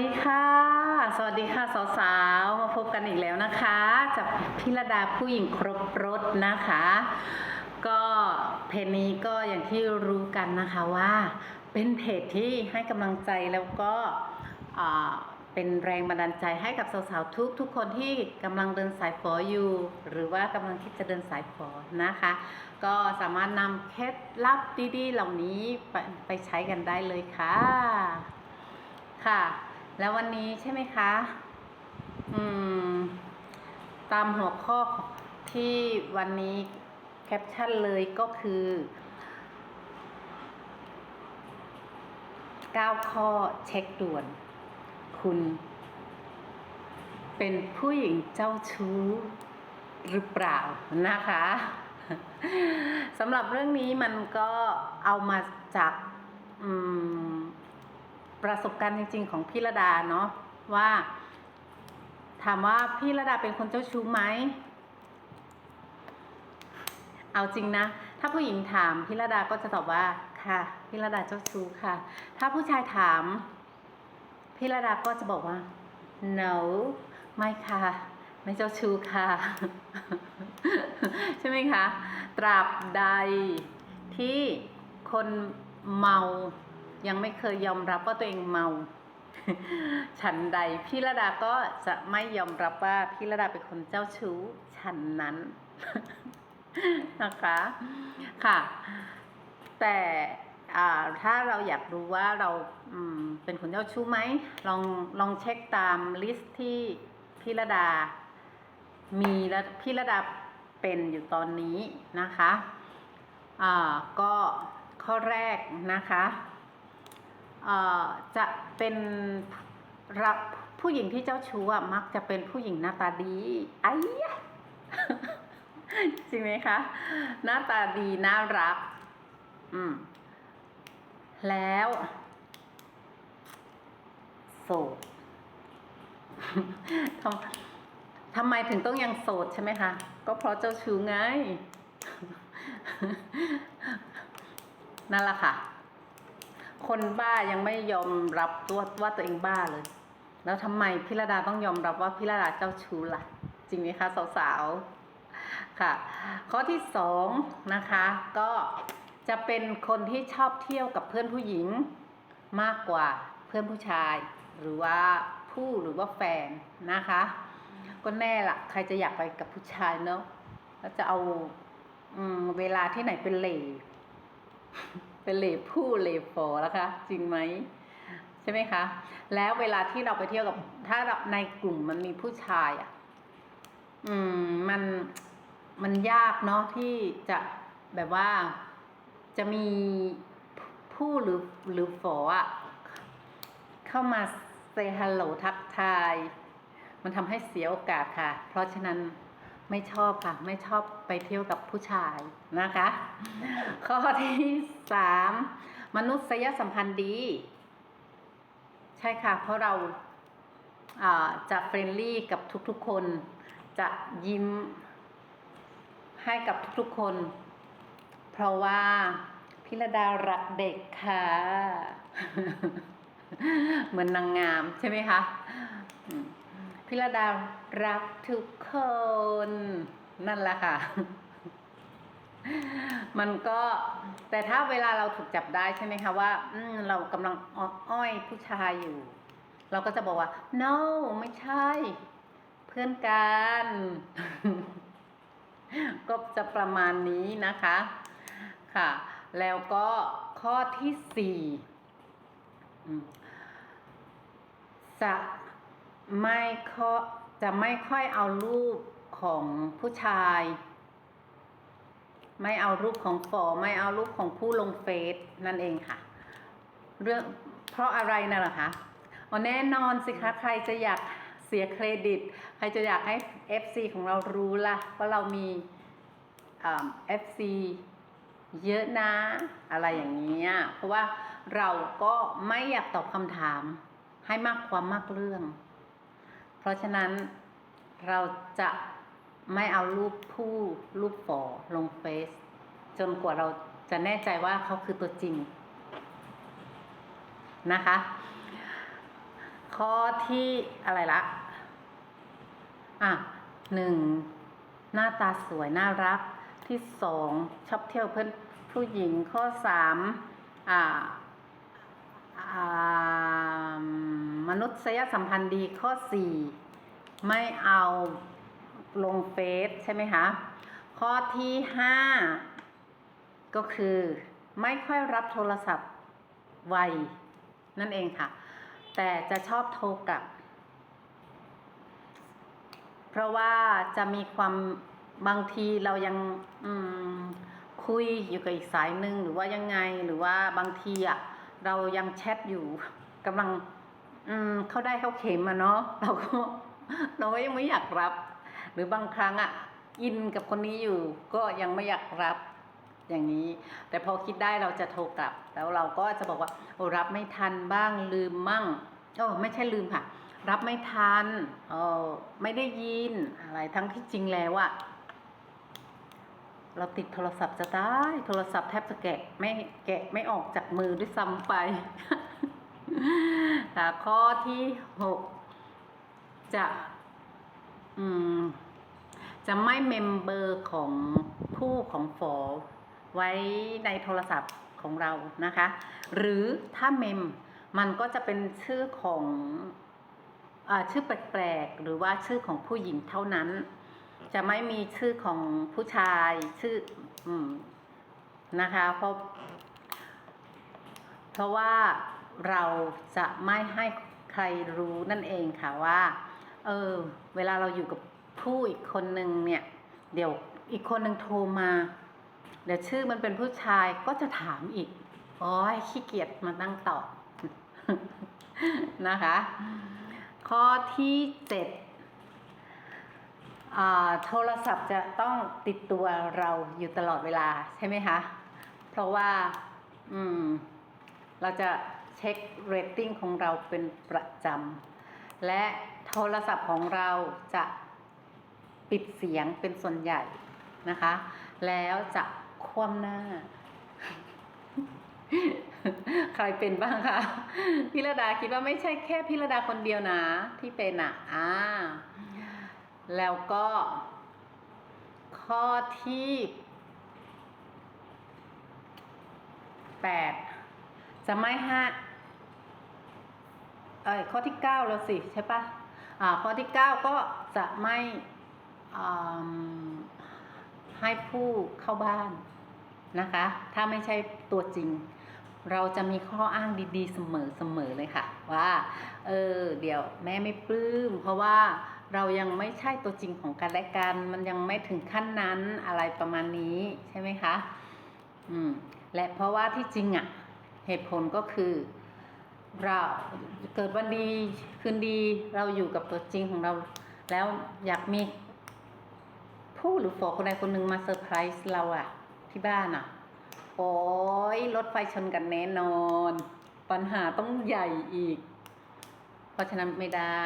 ดีค่ะ สวัสดีค่ะสาวๆ มาพบกันอีกแล้วนะคะจากพิรดาผู้หญิงครบรถนะคะ ก็เพจนี้ก็อย่างที่รู้กันนะคะว่าเป็นเพจที่ให้กำลังใจแล้วก็เป็นแรงบันดาลใจให้กับสาวๆทุกทุกคนที่กำลังเดินสายฝออยู่ หรือว่ากำลังคิดจะเดินสายฝอนะคะ ก็สามารถนำเคล็ดลับดีๆ เหล่านี้ไปใช้กันได้เลยค่ะค่ะ แล้ววันนี้ใช่ไหมคะ อืม ตามหัวข้อที่วันนี้แคปชั่นเลยก็คือ9ข้อเช็คด่วน คุณ เป็นผู้หญิงเจ้าชู้หรือเปล่านะคะสำหรับเรื่องนี้มันก็เอามาจาก อืม ประสบการณ์จริง ๆ ของพี่ระดาเนาะว่า ถามว่าพี่ระดาเป็นคนเจ้าชู้ไหมเอาจริงนะ ถ้าผู้หญิงถามพี่ระดาก็จะตอบว่าค่ะพี่ระดาเจ้าชู้ค่ะ ถ้าผู้ชายถามพี่ระดาก็จะบอกว่า no ไม่ค่ะ ไม่เจ้าชู้ค่ะ ใช่ไหมคะ ตราบใดที่คนเมา ยังไม่เคยยอมรับว่าตัวเองเมาฉันใดพี่ระดาก็จะไม่ยอมรับว่าพี่ระดาเป็นคนเจ้าชู้ฉันนั้นนะคะค่ะ แต่ถ้าเราอยากรู้ว่าเราเป็นคนเจ้าชู้ไหมลองลองเช็คตามลิสต์ที่พี่ระดา มีและพี่ระดาเป็นอยู่ตอนนี้นะคะก็ข้อแรกนะคะ จะเป็นรับผู้หญิงที่เจ้าชู้อะมักจะเป็นผู้หญิงหน้าตาดีไอ้ยะจริงไหมคะ หน้าตาดีน่ารัก อืม แล้วโสดทำทำไมถึงต้องยังโสดใช่ไหมคะ ก็เพราะเจ้าชู้ไง นั่นแหละค่ะ คนบ้ายังไม่ยอมรับตัวว่าตัวเองบ้าเลย แล้วทำไมพิรดาต้องยอมรับว่าพิรดาเจ้าชู้ล่ะ จริงไหมคะสาวๆ ค่ะ ข้อที่สองนะคะ ก็จะเป็นคนที่ชอบเที่ยวกับเพื่อนผู้หญิงมากกว่าเพื่อนผู้ชาย หรือว่าผู้หรือว่าแฟนนะคะ ก็แน่ละใครจะอยากไปกับผู้ชายเนาะแล้วจะเอาอเวลาที่ไหนเป็นเหล่ เป็นเหล่ผู้เหล่ฟอแล้วคะ จริงไหมใช่ไหมคะ แล้วเวลาที่เราไปเที่ยวกับ ถ้าเราในกลุ่มมันมีผู้ชายอะ อืม มันมันยากเนาะที่จะแบบว่าจะมีผู้หรือหรือฝออะเข้ามาเซฮัลโหลทักทาย มันทำให้เสียโอกาสค่ะ เพราะฉะนั้น ไม่ชอบค่ะ ไม่ชอบไปเที่ยวกับผู้ชายนะคะ ข้อที่สามมนุษยสัมพันธ์ดี ใช่ค่ะ เพราะเราจะเฟรนลี่กับทุกๆคน จะยิ้มให้กับทุกๆคน เพราะว่าพิรดารักเด็กค่ะ เหมือนนางงามใช่ไหมคะ พิรดารักทุกคน นั่นแหละค่ะ มันก็ แต่ถ้าเวลาเราถูกจับได้ใช่ไหมคะว่าอืเรากำลังอ้อยผู้ชายอยู่ เราก็จะบอกว่า no ไม่ใช่ เพื่อนกัน ก็จะประมาณนี้นะคะ ค่ะ แล้วก็ข้อที่สี่อืมจะ ไม่ค่อยจะไม่ค่อยเอารูปของผู้ชาย ไม่เอารูปของฝอไม่เอารูปของผู้ลงเฟซนั่นเองค่ะ เรื่องเพราะอะไรน่ะล่ะคะอ๋อแน่นอนสิคะใครจะอยากเสียเครดิต ใครจะอยากให้ FC ของเรารู้ล่ะว่าเรามีอ่า FC เยอะนะ อะไรอย่างเงี้ยเพราะว่าเราก็ไม่อยากตอบคำถามให้มากความมากเรื่อง เพราะฉะนั้นเราจะไม่เอารูปผู้รูปฝอลงเฟซจนกว่าเราจะแน่ใจว่าเขาคือตัวจริงนะคะ ข้อที่อะไรละอะหนึ่งหน้าตาสวยน่ารักที่สองชอบเที่ยวเพื่อนผู้หญิงข้อสามอ่าอ่า มนุษยสัมพันธ์ดีข้อสี่ไม่เอาลงเฟซใช่ไหมคะ ข้อที่ห้าก็คือไม่ค่อยรับโทรศัพท์ไวนั่นเองค่ะ แต่จะชอบโทรกลับ เพราะว่าจะมีความบางทีเรายังคุยอยู่กับอีกสายหนึ่งหรือว่ายังไงหรือว่าบางทีอะ เรายังแชทอยู่กำลัง อืมเข้าได้เข้าเข็มอะเนาะเราก็เราก็ยังไม่อยากรับ หรือบางครั้งอะอินกับคนนี้อยู่ ก็ยังไม่อยากรับอย่างนี้ แต่พอคิดได้เราจะโทรกลับ แล้วเราก็จะบอกว่าโอ้รับไม่ทันบ้างลืมมั่งโอ้ไม่ใช่ลืมค่ะ รับไม่ทันเออไม่ได้ยินอะไรทั้งที่จริงแล้วอะ เราติดโทรศัพท์จะได้โทรศัพท์แทบจะแกะไม่แกะไม่ออกจากมือด้วยซ้ำไปข้อที่หกจะอืมจะไม่เมมเบอร์ของผู้ของฝอไว้ในโทรศัพท์ของเรานะคะ หรือถ้าเมมมันก็จะเป็นชื่อของอชื่อแปลกๆหรือว่าชื่อของผู้หญิงเท่านั้น จะไม่มีชื่อของผู้ชายชื่อ อืมนะคะ เพราะ เพราะว่าเราจะไม่ให้ใครรู้นั่นเองค่ะว่า เออ เวลาเราอยู่กับผู้อีกคนนึงเนี่ย เดี๋ยวอีกคนหนึ่งโทรมา เดี๋ยวชื่อมันเป็นผู้ชายก็จะถามอีกโอ้ยขี้เกียจมานั่งตอบนะคะ ข้อที่เจ็ด โทรศัพท์จะต้องติดตัวเราอยู่ตลอดเวลาใช่ไหมคะ เพราะว่าอืมเราจะเช็คเรตติ้งของเราเป็นประจำ และโทรศัพท์ของเราจะปิดเสียงเป็นส่วนใหญ่นะคะ แล้วจะคว่ำหน้า ใครเป็นบ้างคะพิรดาคิดว่าไม่ใช่แค่พิรดาคนเดียวนะ ที่เป็นอะอ่า แล้วก็ข้อที่แปดจะไม่ห้าเอ้ยข้อที่เก้าแล้วสิ ใช่ปะอ่าข้อที่เก้าก็จะไม่อ่าให้ผู้เข้าบ้านนะคะ ถ้าไม่ใช่ตัวจริง เราจะมีข้ออ้างดีๆเสมอเสมอเลยค่ะ ว่า เออ เดี๋ยวแม่ไม่ปลื้มเพราะว่า เรายังไม่ใช่ตัวจริงของกันและกัน มันยังไม่ถึงขั้นนั้นอะไรประมาณนี้ใช่ไหมคะ อืม และเพราะว่าที่จริงอะ เหตุผลก็คือ เราเกิดวันดีคืนดีเราอยู่กับตัวจริงของเรา แล้วอยากมีผู้หรือฝอคนใดคนหนึ่งมาเซอร์ไพรส์เราอะที่บ้านอะโอ้ยรถไฟชนกันแน่นอน ปัญหาต้องใหญ่อีก เพราะฉะนั้นไม่ได้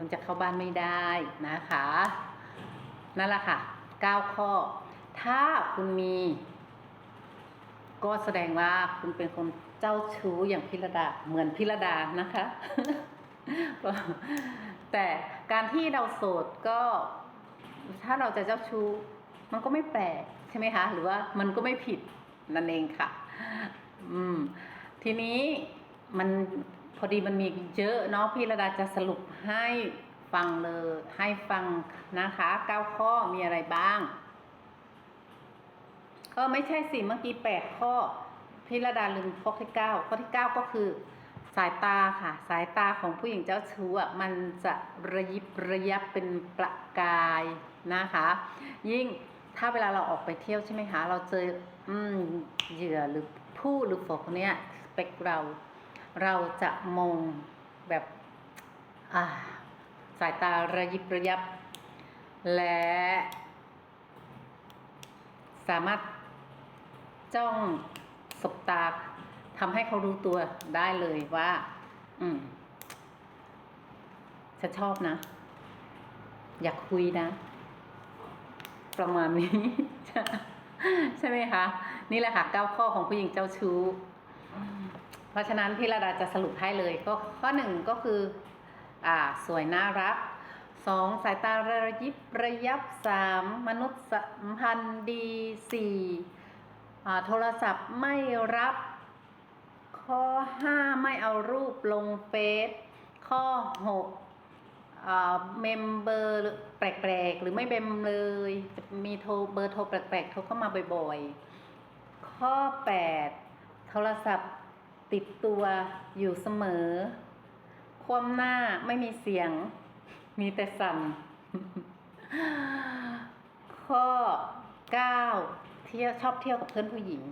คุณจะเข้าบ้านไม่ได้นะคะนั่นแหละค่ะ 9 ข้อ ถ้าคุณมี ก็แสดงว่าคุณเป็นคนเจ้าชู้อย่างพิรดาเหมือนพิรดานะคะ แต่การที่เราโสดก็ ถ้าเราจะเจ้าชู้ มันก็ไม่แปลกใช่ไหมคะ หรือว่ามันก็ไม่ผิดนั่นเองค่ะ อืม ทีนี้มัน พอดีมันมีเยอะเนาะพี่ระดาจะสรุปให้ฟังเลยให้ฟังนะคะเก้าข้อมีอะไรบ้างก็ไม่ใช่สิเมื่อกี้แปดข้อพี่ระดาลืมข้อที่เก้าข้อที่เก้าก็คือสายตาค่ะ สายตาของผู้หญิงเจ้าชู้อะมันจะระยิบระยับเป็นประกายนะคะ ยิ่งถ้าเวลาเราออกไปเที่ยวใช่ไหมคะ เราเจออืมเหยื่อหรือผู้หรือฝกคนเนี้ยสเปคเรา เราจะมองแบบาสายตาระยิบระยับ และสามารถจ้องสบตาทำให้เขารู้ตัวได้เลยว่า อืมฉันชอบนะ อยากคุยนะ ประมาณนี้ ใช่ไหมคะ นี่แหละค่ะเก้าข้อของผู้หญิงเจ้าชู้ ราะราะฉะนั้นพี่ระดาจะสรุปให้เลยก็ข้อหนึ่งก็คืออ่าสวยน่ารักสองสายตาระยิบระยับสามมนุษย์สัมพันธ์ดีสี่โทรศัพท์ไม่รับ ข้อห้าไม่เอารูปลงเฟซข้อหกเมมเบอร์แปลกๆ หรือไม่เมมเลยจะมีโทรเบอร์โทรแปลกๆ โทรเข้ามาบ่อยๆ ข้อ 8 โทรศัพท์ ติดตัวอยู่เสมอ ความหน้าไม่มีเสียง มีแต่สั่น ข้อ 9 เที่ยวชอบเที่ยวกับเพื่อนผู้หญิง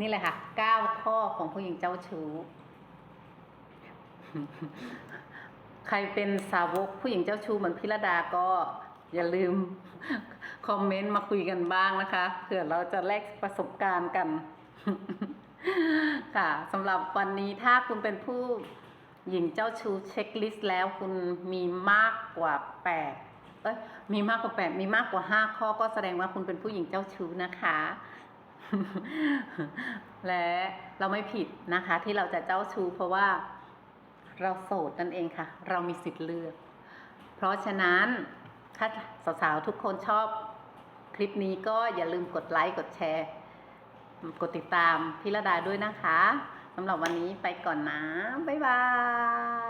นี่แหละค่ะ 9 ข้อของผู้หญิงเจ้าชู้ ใครเป็นสาวกผู้หญิงเจ้าชู้เหมือนพิรดาก็อย่าลืมคอมเมนต์มาคุยกันบ้างนะคะเผื่อเราจะแลกประสบการณ์กัน ค่ะสำหรับวันนี้ถ้าคุณเป็นผู้หญิงเจ้าชู้เช็คลิสต์แล้วคุณมีมากกว่าแปดเอ้ยมีมากกว่าแปดมีมากกว่าห้าข้อก็แสดงว่าคุณเป็นผู้หญิงเจ้าชู้นะคะ และเราไม่ผิดนะคะ ที่เราจะเจ้าชู้เพราะว่าเราโสดนั่นเองค่ะ เรามีสิทธิ์เลือก เพราะฉะนั้นถ้าสาวๆทุกคนชอบคลิปนี้ก็อย่าลืมกดไลค์กดแชร์ กดติดตามพิรดาด้วยนะคะสำหรับวันนี้ไปก่อนนะ บ๊ายบาย